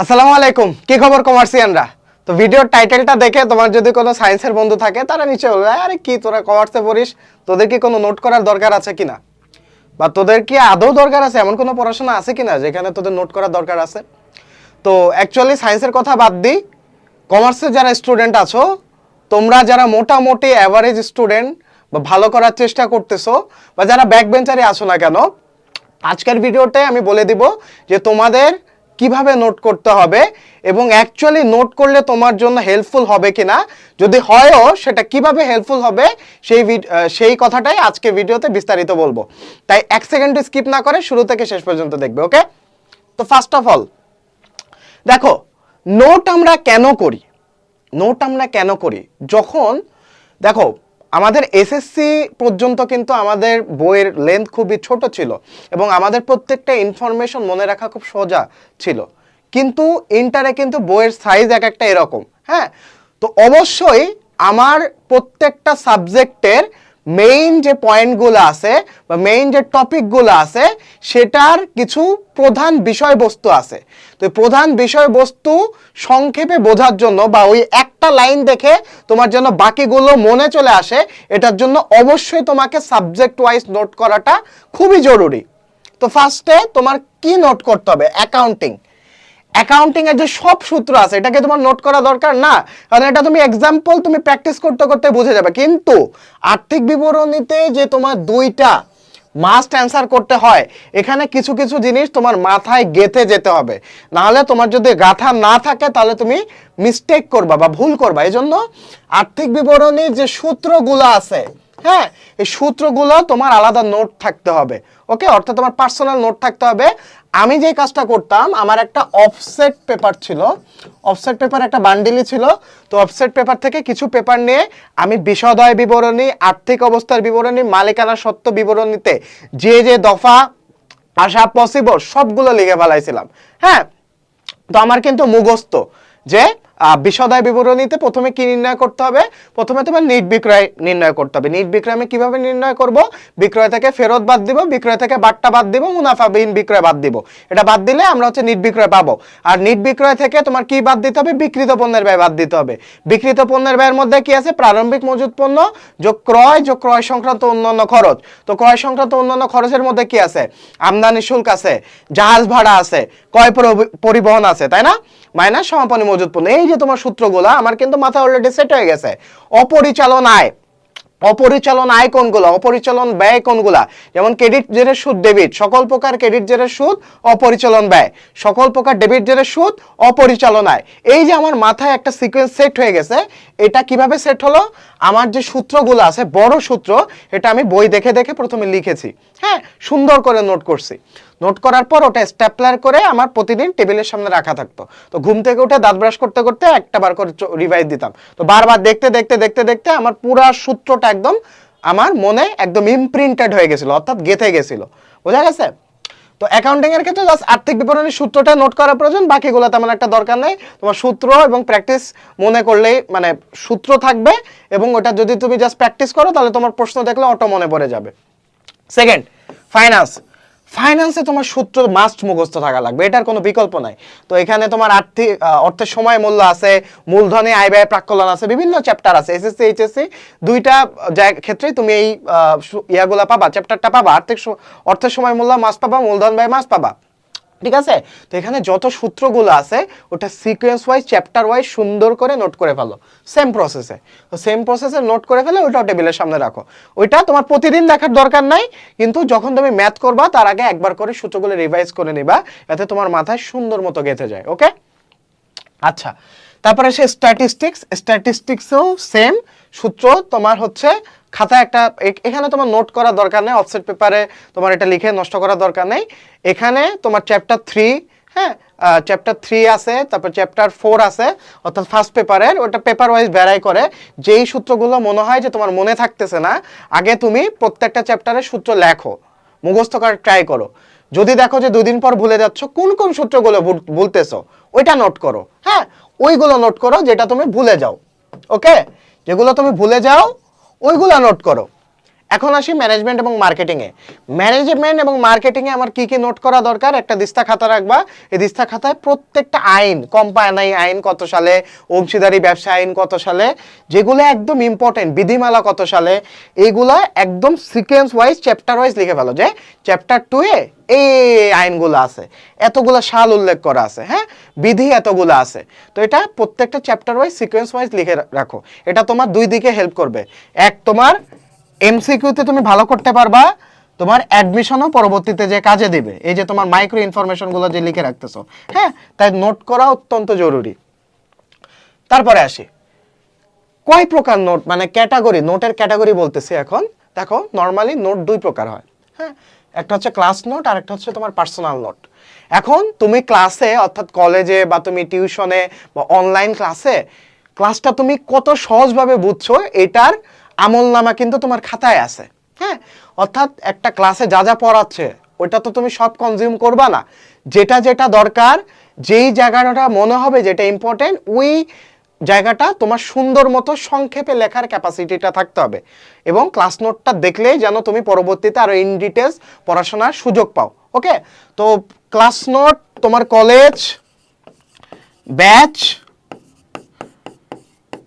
আসসালামু আলাইকুম। কি খবর কমার্সিয়ানরা তো ভিডিওর টাইটেলটা দেখে তোমার যদি কোনো সায়েন্সের বন্ধু থাকে, তারা নিচে বলবে, আরে কি তোরা কমার্সে পড়িস? তোদের কি কোনো নোট করার দরকার আছে কিনা? বা তোদের কি আদৌ দরকার আছে? এমন কোনো পড়াশোনা আছে কিনা যেখানে তোদের নোট করার দরকার আছে? তো অ্যাকচুয়ালি সায়েন্সের কথা বাদ দিই। কমার্সের যারা স্টুডেন্ট আছো, তোমরা যারা মোটামুটি অ্যাভারেজ স্টুডেন্ট বা ভালো করার চেষ্টা করতেছো, বা যারা ব্যাক বেঞ্চারে আসো না কেন, আজকের ভিডিওতে আমি বলে দিব যে তোমাদের কীভাবে নোট করতে হবে এবং অ্যাকচুয়ালি নোট করলে তোমার জন্য হেল্পফুল হবে কিনা? যদি হয়ও সেটা কীভাবে হেল্পফুল হবে সেই সেই কথাটাই আজকে ভিডিওতে বিস্তারিত বলব। তাই এক সেকেন্ড স্কিপ না করে শুরু থেকে শেষ পর্যন্ত দেখবে ওকে তো ফার্স্ট অফ অল দেখো নোট আমরা কেন করি? নোট আমরা কেন করি? যখন, দেখো আমাদের এসএসসি পর্যন্ত কিন্তু আমাদের বইয়ের লেন্থ খুবই ছোট ছিল এবং আমাদের প্রত্যেকটা ইনফরমেশন মনে রাখা খুব সোজা ছিল। কিন্তু ইন্টারে কিন্তু বইয়ের সাইজ এক একটা এরকম হ্যাঁ? তো অবশ্যই আমার প্রত্যেকটা সাবজেক্টের মেইন যে পয়েন্টগুলো আছে বা মেইন যে টপিকগুলো আছে, সেটার কিছু প্রধান বিষয়বস্তু আছে। তো প্রধান বিষয়বস্তু সংক্ষেপে বোঝার জন্য বা ওই একটা লাইন দেখে তোমার জন্য বাকিগুলো মনে চলে আসে, এটার জন্য অবশ্যই তোমাকে সাবজেক্ট ওয়াইজ নোট করাটা খুবই জরুরি। তো ফার্স্টে তোমার কি নোট করতে হবে? অ্যাকাউন্টিং অ্যাকাউন্টিং এর যে সব সূত্র আছে, এটাকে তোমার নোট করা দরকার না। কারণ এটা তুমি এক্সাম্পল তুমি প্র্যাকটিস করতে করতে বুঝে যাবে। কিন্তু আর্থিক বিবরণীতে যে তোমার দুইটা মাস্ট অ্যান্সার করতে হয়, এখানে কিছু কিছু জিনিস তোমার মাথায় গেঁথে যেতে হবে। নাহলে তোমার যদি গাথা না থাকে, তাহলে তুমি মিস্টেক করবা বা ভুল করবা। এই জন্য আর্থিক বিবরণীর যে সূত্রগুলো আছে হ্যাঁ এই সূত্রগুলো তোমার আলাদা নোট থাকতে হবে, ওকে? অর্থাৎ তোমার পার্সোনাল নোট থাকতে হবে। আমি যে কাজটা করতাম, আমার একটা অফসেট পেপার ছিল, অফসেট পেপার একটা বান্ডিলই ছিল। তো অফসেট পেপার থেকে কিছু পেপার নিয়ে আমি বিশদয় বিবরণী, আর্থিক অবস্থার বিবরণী, মালিকানা সত্ত্ব বিবরণীতে যে যে দফা, আসা পসিবল সবগুলো লিখে ফেলাইছিলাম। হ্যাঁ তো আমার কিন্তু মুখস্থ যে বিশদায় বিবরণীতে প্রথমে কি নির্ণয় করতে হবে? প্রথমে তোমার নিট বিক্রয় নির্ণয় করতে হবে। নিট বিক্রয় আমি কীভাবে নির্ণয় করব? বিক্রয় থেকে ফেরত বাদ দিব, বিক্রয় থেকে বাট্টা বাদ দিব, মুনাফাবিহীন বিক্রয় বাদ দিব। এটা বাদ দিলে আমরা হচ্ছে নিট বিক্রয় পাবো। আর নিট বিক্রয় থেকে তোমার কি বাদ দিতে হবে? বিকৃত পণ্যের ব্যয় বাদ দিতে হবে। বিকৃত পণ্যের ব্যয়ের মধ্যে কি আছে? প্রারম্ভিক মজুত পণ্য, যোগ ক্রয় যোগ ক্রয় সংক্রান্ত অন্যান্য খরচ। তো ক্রয় সংক্রান্ত অন্যান্য খরচের মধ্যে কি আছে? আমদানি শুল্ক আছে, জাহাজ ভাড়া আছে, ক্রয় পরিবহন আছে, তাই না? মাইনাস সমাপনী মজুত পণ্য। এই যে তোমার সূত্রগুলো আমার কিন্তু মাথা অলরেডি সেট হয়ে গেছে। অপরিচালন আয় অপরিচালন আয় কোনগুলো অপরিচালন ব্যয় কোনগুলা? যেমন ক্রেডিট জেরের সুদ, ডেবিট। সকল প্রকার ক্রেডিট জেরের সুদ, অপরিচালন ব্যয়। সকল প্রকার ডেবিট জেরের সুদ অপরিচালন আয় এই যে আমার মাথায় একটা সিকোয়েন্স সেট হয়ে গেছে, এটা কীভাবে সেট হলো? আমার যে সূত্রগুলো আছে, বড় সূত্র, এটা আমি বই দেখে দেখে প্রথমে লিখেছি। হ্যাঁ সুন্দর করে নোট করছি। নোট করার পর ওটা স্ট্যাপলার করে আমার প্রতিদিন টেবিলের সামনে রাখা থাকতো। তো ঘুম থেকে উঠে দাঁত ব্রাশ করতে করতে একটা বার করে রিভাইজ দিতাম। তো বারবার দেখতে দেখতে দেখতে দেখতে আমার পুরা সূত্রটা একদম আমার মনে একদম ইমপ্রিন্টেড হয়ে গেছিল, অর্থাৎ গেথে গেছিল। বোঝা গেছে? তো অ্যাকাউন্টিং এর ক্ষেত্রে জাস্ট আর্থিক বিবরণীর সূত্রটা নোট করা প্রয়োজন, বাকিগুলো তেমন একটা দরকার নেই। তোমার সূত্র এবং প্র্যাকটিস মনে করলেই মানে সূত্র থাকবে এবং ওটা যদি তুমি জাস্ট প্র্যাকটিস করো, তাহলে তোমার প্রশ্ন দেখলে অটো মনে পড়ে যাবে। সেকেন্ড ফাইন্যান্স ফাইন্যান্সে তোমার সূত্র মাস্ট মুখস্থ থাকা লাগবে, এটার কোনো বিকল্প নাই। তো এখানে তোমার আর্থিক অর্থের সময় মূল্য আছে, মূলধনে আয় ব্যয় প্রাকলন আছে, বিভিন্ন চ্যাপ্টার আছে এসএসসি এইচএসসি দুইটা ক্ষেত্রে তুমি এই ইয়াগুলা পাবা চ্যাপ্টারটা পাবা, আর্থিক অর্থের সময় মূল্য মাস পাবা, মূলধন ব্যয় মাস পাবা। ঠিক আছে? তো এখানে যত সূত্রগুলো আছে, ওটা সিকোয়েন্স ওয়াইজ চ্যাপ্টার ওয়াইজ সুন্দর করে নোট করে ফেলো। সেম প্রসেসে তো সেম প্রসেসে নোট করে ফেলে ওইটাও টেবিলের সামনে রাখো। ওইটা তোমার প্রতিদিন দেখার দরকার নাই, কিন্তু যখন তুমি ম্যাথ করবা, তার আগে একবার করে সূত্রগুলো রিভাইজ করে নিবা, যাতে তোমার মাথায় সুন্দর মতো গেঁথে যায় ওকে আচ্ছা। তারপরে সে স্ট্যাটিস্টিক্স স্ট্যাটিস্টিক্সও সেম সূত্র, তোমার হচ্ছে খাতা একটা এখানে তোমার নোট করা দরকার নেই অফসেট পেপারে তোমার এটা লিখে নষ্ট করার দরকার নেই। এখানে তোমার চ্যাপ্টার থ্রি হ্যাঁ চ্যাপ্টার থ্রি আছে, তারপর চ্যাপ্টার ফোর আছে, অর্থাৎ ফার্স্ট পেপারের ওটা পেপার ওয়াইজ ভ্যারাই করে। যেই সূত্রগুলো মনে হয় যে তোমার মনে থাকতেছে না, আগে তুমি প্রত্যেকটা চ্যাপ্টারের সূত্র লেখো, মুখস্থ করার ট্রাই করো। যদি দেখো যে দুদিন পর ভুলে যাচ্ছ, কোন কোন সূত্রগুলো বলতেছ ওইটা নোট করো। হ্যাঁ ওইগুলো নোট করো যেটা তুমি ভুলে যাও। ওকে যেগুলো তুমি ভুলে যাও, ওইগুলো নোট করো। এখন আসি ম্যানেজমেন্ট এবং মার্কেটিংয়ে ম্যানেজমেন্ট এবং মার্কেটিংয়ে আমার কি কি নোট করা দরকার? একটা দিস্তা খাতা রাখবা। এই দিস্তা খাতায় প্রত্যেকটা আইন কোম্পানি আইন কত সালে, অংশীদারি ব্যবসা আইন কত সালে, যেগুলো একদম ইম্পর্টেন্ট বিধিমালা কত সালে, এইগুলা একদম সিকোয়েন্স ওয়াইজ চ্যাপ্টার ওয়াইজ লিখে ফেলো যে চ্যাপ্টার টু এ এই আইনগুলো আছে। এতগুলো সাল উল্লেখ করা আছে হ্যাঁ? বিধি এতগুলো আছে। তো এটা প্রত্যেকটা চ্যাপ্টার ওয়াইজ সিকোয়েন্স ওয়াইজ লিখে রাখো। এটা তোমার দুই দিকে হেল্প করবে। এক তোমার এমসিকিউতে তুমি ভালো করতে পারবা, তোমার অ্যাডমিশনও পরবর্তীতে যে কাজে দেবে। এই যে তোমার মাইক্রো ইনফরমেশনগুলো যে লিখে রাখতেছো হ্যাঁ? তাই নোট করা অত্যন্ত জরুরি। তারপরে আসি। কয় প্রকার নোট মানে ক্যাটাগরি নোটের ক্যাটাগরি বলতেছি এখন। দেখো নর্মালি নোট দুই প্রকার হয় হ্যাঁ? একটা হচ্ছে ক্লাস নোট আর একটা হচ্ছে তোমার পার্সোনাল নোট এখন তুমি ক্লাসে অর্থাৎ কলেজে বা তুমি টিউশনে বা অনলাইন ক্লাসে ক্লাসটা তুমি কত সহজভাবে বুঝছ, এটার আমল নামা কিন্তু তোমার খাতায় আছে। হ্যাঁ? অর্থাৎ একটা ক্লাসে যা যা পড়াচ্ছে ওটা তো তুমি সব কনজিউম করবা না। যেটা যেটা দরকার, যেই জায়গাটা মনে হবে যেটা ইম্পর্টেন্ট ওই জায়গাটা তোমার সুন্দর মতো সংক্ষেপে লেখার ক্যাপাসিটিটা থাকতে হবে। এবং ক্লাস নোটটা দেখলেই যেন তুমি পরবর্তীতে আরও ইন ডিটেলস পড়াশোনার সুযোগ পাও। ওকে তো ক্লাস নোট তোমার কলেজ ব্যাচ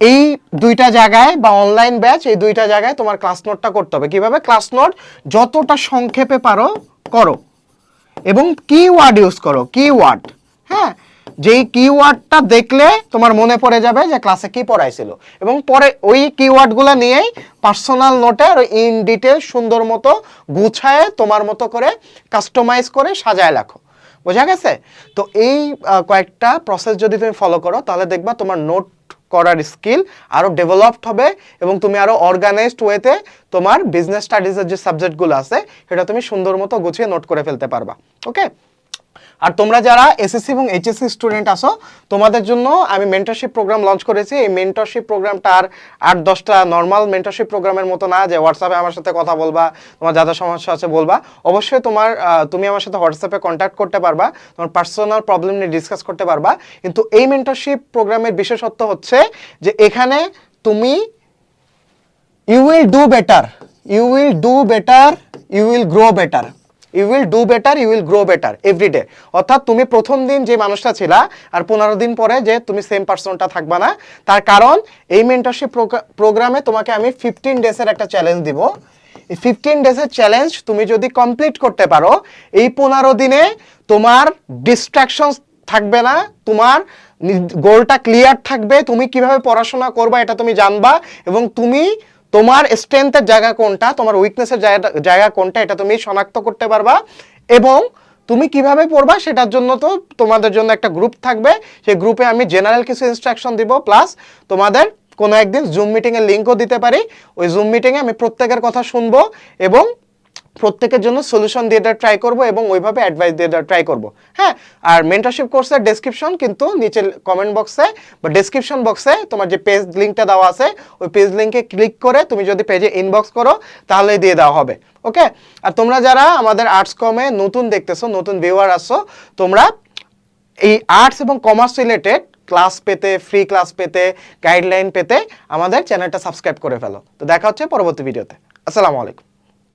এই দুইটা জায়গায় বা অনলাইন ব্যাচ এই দুইটা জায়গায় তোমার ক্লাস নোটটা করতে হবে। কীভাবে? ক্লাস নোট যতটা সংক্ষেপে পারো, করো। এবং কিওয়ার্ড ইউজ করো কিওয়ার্ড হ্যাঁ? যেই কিওয়ার্ডটা দেখলে তোমার মনে পড়ে যাবে যে ক্লাসে কি পড়াইছিল। এবং পরে ওই কিওয়ার্ডগুলো নিয়েই পার্সোনাল নোটে আর ইন ডিটেল সুন্দর মতো গুছায় তোমার মতো করে কাস্টমাইজ করে সাজায় রাখো বোঝা গেছে? তো এই কয়েকটা প্রসেস যদি তুমি ফলো করো, তাহলে দেখবা তোমার নোট করার স্কিল আরও ডেভেলপড হবে এবং তুমি আরও অর্গানাইজড ওয়েতে তোমার বিজনেস স্টাডিজের যে সাবজেক্টগুলো আছে, সেটা তুমি সুন্দর মতো গুছিয়ে নোট করে ফেলতে পারবা। ওকে আর তোমরা যারা এসএসসি এবং এইচএসসি স্টুডেন্ট আসো তোমাদের জন্য আমি মেন্টরশিপ প্রোগ্রাম লঞ্চ করেছি। এই মেন্টরশিপ প্রোগ্রামটা আর আট দশটা নর্মাল মেন্টরশিপ প্রোগ্রামের মতো না যে হোয়াটসঅ্যাপে আমার সাথে কথা বলবা, তোমার যা যা সমস্যা আছে বলবা। অবশ্যই তোমার তুমি আমার সাথে হোয়াটসঅ্যাপে কন্ট্যাক্ট করতে পারবা, তোমার পার্সোনাল প্রবলেম নিয়ে ডিসকাস করতে পারবা। কিন্তু এই মেন্টরশিপ প্রোগ্রামের বিশেষত্ব হচ্ছে যে এখানে তুমি you will do better you will do better you will grow better you will do better you will grow better everyday অর্থাৎ তুমি প্রথম দিন যে মানুষটা ছিলা আর পনেরো দিন পরে যে তুমি সেম পার্সনটা থাকবা না, তার কারণ এই মেন্টরশিপ প্রোগ্রামে তোমাকে আমি ফিফটিন ডেজের একটা চ্যালেঞ্জ দিব। এই ফিফটিন ডেজের চ্যালেঞ্জ তুমি যদি কমপ্লিট করতে পারো, এই পনেরো দিনে তোমার ডিস্ট্রাকশন থাকবে না, তোমার গোলটা ক্লিয়ার থাকবে, তুমি কীভাবে পড়াশোনা করবা এটা তুমি জানবা এবং তুমি তোমার স্ট্রেংথের জায়গা কোনটা? তোমার উইকনেসের জায়গা কোনটা? এটা তুমি শনাক্ত করতে পারবা। এবং তুমি কীভাবে পড়বা? সেটার জন্য তো তোমাদের জন্য একটা গ্রুপ থাকবে। সেই গ্রুপে আমি জেনারেল কিছু ইনস্ট্রাকশন দিব। প্লাস তোমাদের কোনো একদিন জুম মিটিংয়ের লিঙ্কও দিতে পারি। ওই জুম মিটিংয়ে আমি প্রত্যেকের কথা শুনব এবং প্রত্যেকের জন্য সলিউশন দিয়ে দেওয়ার ট্রাই করব এবং ওইভাবে অ্যাডভাইস দিয়ে দেওয়ার ট্রাই করব। হ্যাঁ আর মেন্টরশিপ কোর্সের ডেসক্রিপশন কিন্তু নিচে কমেন্ট বক্সে বা ডেসক্রিপশন বক্সে তোমার যে পেজ লিঙ্কটা দেওয়া আছে, ওই পেজ লিঙ্কে ক্লিক করে তুমি যদি পেজে ইনবক্স করো তাহলে দিয়ে দেওয়া হবে। ওকে আর তোমরা যারা আমাদের আর্টস কমে নতুন দেখতেছো, নতুন ভিউয়ার আসছো তোমরা এই আর্টস এবং কমার্স রিলেটেড ক্লাস পেতে ফ্রি ক্লাস পেতে গাইডলাইন পেতে আমাদের চ্যানেলটা সাবস্ক্রাইব করে ফেলো। তো দেখা হচ্ছে পরবর্তী ভিডিওতে আসসালামু আলাইকুম।